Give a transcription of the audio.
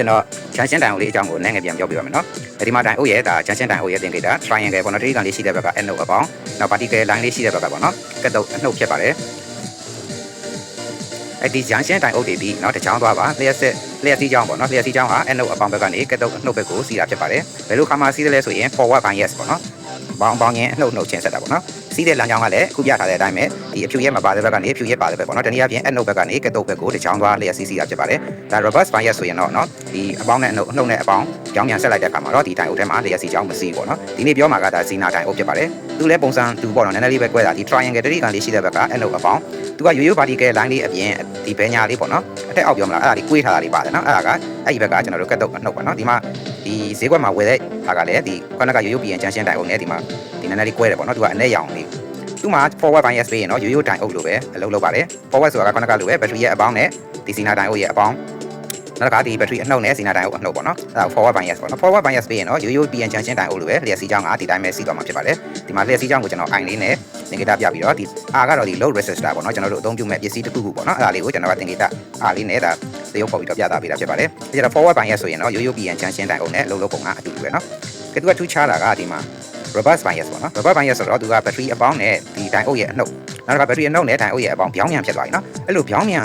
ဆိုတော့ကျွန်တော်ဂျန်ရှင်းတိုင်အုပ်လေးအကြောင်းကိုနည်းငယ်ပြန်ပြောပြပါမယ်နော်ဒီမှာတိုင်အုပ်ရဲ့ဒါဂျန်ရှင်းတိုင်အုပ်ရဲ့သင်္ကေတ triangle ပေါ့နော်တတိကံလေးရှိတဲ့ဘက်က n အုပ်အပေါင်းနောက် particle line လေးရှိတဲ့ဘက်ကပေါ့နော်ကတ်တုပ်အနှုတ်ဖြစ်ပါတယ်အဲ့ဒီဂျန်ရှင်းတိုင်အုပ်တွေဒီနော်တချောင်းသွားပါလျှက်ဆက်လျှက်စီးချောင်းပေါ့နော်လျှက်စီးချောင်းဟာအနှုတ်အပေါင်းဘက်ကနေကတ်တုပ်အနှုတ်ဘက်ကိုစီးတာဖြစ်ပါတယ်ဘယ်လိုခါမှစီးတယ်လဲဆိုရင် forward bias ပေါ့နော်ဘောင်းဘောင်းချင်းအနှုတ်နှုတ်ချင်းဆက်တာပေါ့နော် စီးတဲ့လမ်းကြောင်းကလည်းအခုပြထားတဲ့အတိုင်းပဲဒီအဖြူရဲမပါတဲ့ဘက်ကနေအဖြူရဲပါတဲ့ဘက်ပေါ့နော်တနည်းအားဖြင့်အနှုတ်ဘက်ကနေကတုတ်ဘက်ကိုတစ်ချောင်းသွားလျက်စီးစီးတာဖြစ်ပါတယ်ဒါ reverse bias ဆိုရင်တော့နော်ဒီအပေါင်းနဲ့အနှုတ်အနှုတ်နဲ့အပေါင်း ကြောင်းပြန်ဆက်လိုက်တဲ့အခါမှာတော့ဒီတိုင်အုပ်ထဲမှာလျှက်စီးချောင်းမစီးဘူးပေါ့နော်ဒီနေ့ပြောမှာကဒါစီနာတိုင်အုပ်ဖြစ်ပါတယ်သူလည်းပုံစံတူပေါ့နော်နည်းနည်းလေးပဲကွဲတာဒီ triangle တတိကံလေးရှိတဲ့ဘက်ကအနှုတ်အပေါင်းသူကရိုးရိုး particle line လေးအပြင်ဒီဘဲညာလေးပေါ့နော်အထက်အောက်ပြောမလားအဲ့ဒါဒီကွေးထားတာလေးပါတယ်နော်အဲ့ဒါကအဲ့ဒီဘက်ကကျွန်တော်တို့ကတ်တော့အနှုတ်ပေါ့နော်ဒီမှာဒီဈေးကွက်မှာဝယ်တဲ့ဟာကလည်းဒီခုနကရိုးရိုးပြန်ချမ်းရှင်းတိုင်အုပ်နဲ့ဒီမှာဒီနည်းနည်းလေးကွဲတယ်ပေါ့နော်သူကအနဲ့ရောင်လေးသူ့မှာ forward bias ပေးရင်တော့ရိုးရိုးတိုင်အုပ်လိုပဲအလုပ်လုပ်ပါတယ် forward ဆိုတာကခုနကလိုပဲ battery ရဲ့အပေါင်းနဲ့ဒီစီနာတိုင်အုပ်ရဲ့အပေါင်း နောက်ကဒီ battery အနှုတ်နဲ့စီနာတိုင်အုပ်အနှုတ်ပေါ့နော်အဲ့ဒါ forward bias ပေါ့နော် forward bias ပေးရင်တော့ရိုးရိုး PN ချန်ရှင်းတိုင်အုပ်လိုပဲလျှက်စီးကြောင်းကဒီတိုင်းပဲစီးသွားမှာဖြစ်ပါတယ်ဒီမှာလျှက်စီးကြောင်းကိုကျွန်တော် i လေးနဲ့သင်္ကေတပြပြီးတော့ဒီ R ကတော့ဒီ load resistor ပေါ့နော်ကျွန်တော်တို့အသုံးပြုမဲ့ပစ္စည်းတစ်ခုခုပေါ့နော်အဲ့ဒါလေးကိုကျွန်တော်ကသင်္ကေတ R လေးနဲ့ဒါသရုပ်ပေါ်ပြီးတော့ပြသပေးတာဖြစ်ပါတယ်ဒါကြတော့ forward bias ဆိုရင်တော့ရိုးရိုး PN ချန်ရှင်းတိုင်အုပ်နဲ့အလုပ်လုပ်ပုံကအတူတူပဲနော်ကဲသူကထူးခြားတာကဒီမှာ reverse bias ပေါ့နော် reverse bias ဆိုတော့သူက battery အပေါင်းနဲ့ဒီတိုင်အုပ်ရဲ့အနှုတ်နောက်က battery အနှုတ်နဲ့တိုင်အုပ်ရဲ့အပေါင်းပြောင်းမြန်ဖြစ်သွားပြီနော်အဲ့လိုပြောင်းမြန်